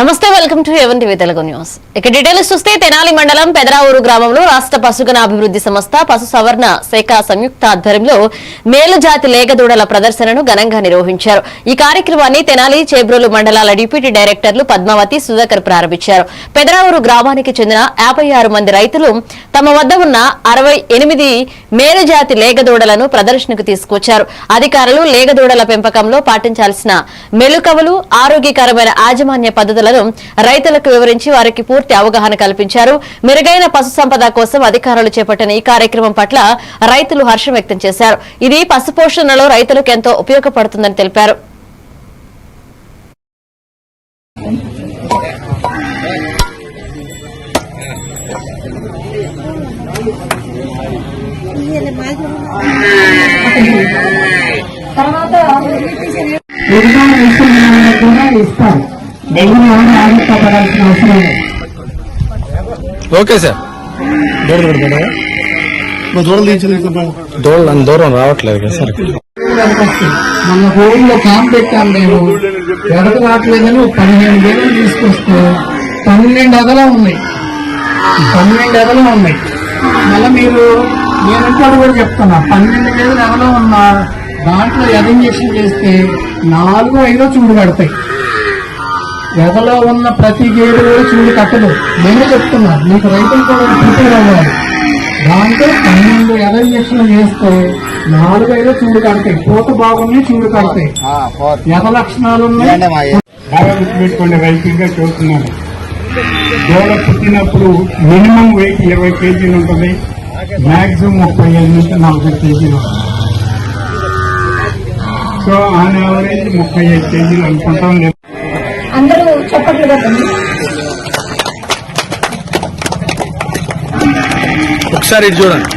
నమస్తే welcome to A one TV Telugu news. ఇక details చూస్తే తెనాలి మండలం పెదరావూరు గ్రామంలో రాష్ట్ర పశుగణ అభివృద్ధి సంస్థ పశు సవర్ణ శాఖ సంయుక్త ఆధ్వర్యంలో మేలుజాతి లేగదూడల ప్రదర్శనను ఘనంగా నిర్వహించారు. ఈ కార్యక్రమాన్ని తెనాలి చేబ్రోలు మండలాల డిప్యూటీ డైరెక్టర్లు పద్మావతి సుధాకర్ ప్రారంభించారు. పెదరావూరు గ్రామానికి చెందిన యాభై ఆరు మంది రైతులు తమ వద్ద ఉన్న అరవై ఎనిమిది మేలుజాతి లేగదూడలను ప్రదర్శనకు తీసుకొచ్చారు అధికారులు లేగదూడల పెంపకంలో పాటించాల్సిన మెలుకవలు ఆరోగ్యకరమైన యాజమాన్య సమస్యలను రైతులకు వివరించి వారికి పూర్తి అవగాహన కల్పించారు. మెరుగైన పశు సంపద కోసం అధికారులు చేపట్టిన ఈ కార్యక్రమం పట్ల రైతులు హర్షం వ్యక్తం చేశారు. ఇది పశు పోషణలో రైతులకు ఎంతో ఉపయోగపడుతుందని తెలిపారు. తర్వాత కూడా ఇస్తారు. అవసరం లేదు. Okay sir. దూరం పెడతాడా దూరం తీయించలేదు దూరం రావట్లేదు కదా సార్. మన ఊళ్ళో క్యాంప్ పెట్టాం మేము. ఎడకు రావట్లేదని పదిహేను వేలు తీసుకొస్తే పన్నెండు అదలా ఉన్నాయి. పన్నెండు అదలా ఉన్నాయి. మళ్ళీ మీరు నేను ఇంకోటి కూడా చెప్తున్నా. పన్నెండు వేలు ఎదలో ఉన్న దాంట్లో ఎద ఇంజక్షన్ చేస్తే నాలుగు ఐదో చూడు కడతాయి. ఎదలో ఉన్న ప్రతి గేడు కూడా చూడు కట్టదు. నేనే చెప్తున్నా మీకు రైతులు కూడా ప్రిపేర్ అవ్వాలి. దాంట్లో పన్నెండు ఎద ఇంజక్షన్ చేస్తే నాలుగు ఐదో చూడు కడతాయి. పూత బాగున్నాయి చూడు కడతాయి. ఎద లక్షణాలు ఉన్నాయి. గుర్తుపెట్టుకోండి రైతులుగా చూస్తున్నాను. దూడ పుట్టినప్పుడు మినిమం వెయిట్ ఇరవై కేజీలు ఉంటుంది. మాక్సిమం ముప్పై ఐదు నుంచి నలభై కేజీలు ఉంటుంది. సో ఆన్ యావరేజ్ ముప్పై ఐదు కేజీలు అనుకుంటాం. ఒకసారి ఇటు చూడండి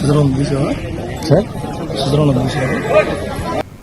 సిద్ధరం తీసావా సార్ సిద్ధరం తీసావా